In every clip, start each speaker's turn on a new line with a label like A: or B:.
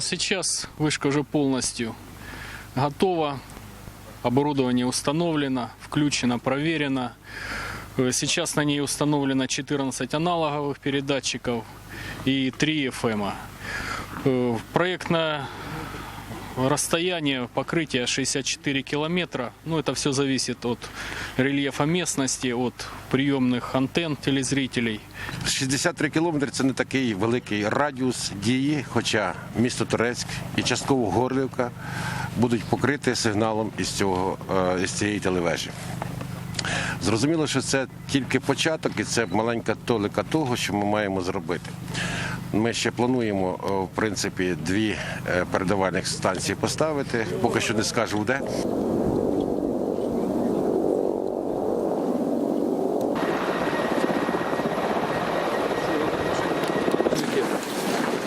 A: Сейчас вышка уже полностью готова. Оборудование установлено, включено, проверено. Э, Сейчас на ней установлено 14 аналоговых передатчиков и 3 FM. Э, Проектное расстояние покрытия 64 километра. Ну, это все зависит от рельефа местности, от приемных антенн телезрителей.
B: 63 кілометри це не такий великий радіус дії, хоча місто Турецьк і частково Горлівка будуть покриті сигналом із, цього, е, із цієї телевежі. Зрозуміло, що це тільки початок і це маленька толика того, що ми маємо зробити. Ми ще плануємо, в принципі, дві е, передавальних станції поставити. Поки що не скажу де.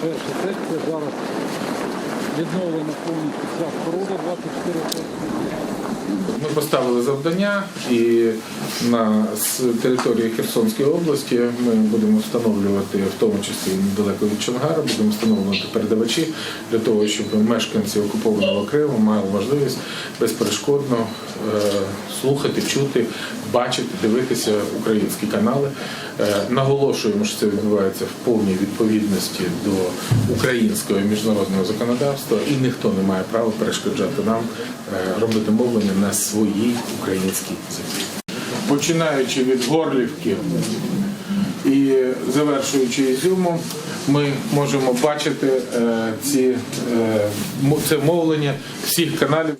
C: Перша секція зараз відновлена повністю вся споруда 24 роки.
D: Поставили завдання, і на території Херсонської області ми будемо встановлювати, в тому числі недалеко від Чонгара, будемо встановлювати передавачі для того, щоб мешканці окупованого Криму мали можливість безперешкодно е, слухати, чути, бачити, дивитися українські канали. Е, Наголошуємо, що це відбувається в повній відповідності до українського міжнародного законодавства, і ніхто не має права перешкоджати нам е, робити мовлення на своїй українській землі. Починаючи від Горлівки і завершуючи Ізюмом, ми можемо бачити е, ці, е, це мовлення всіх каналів.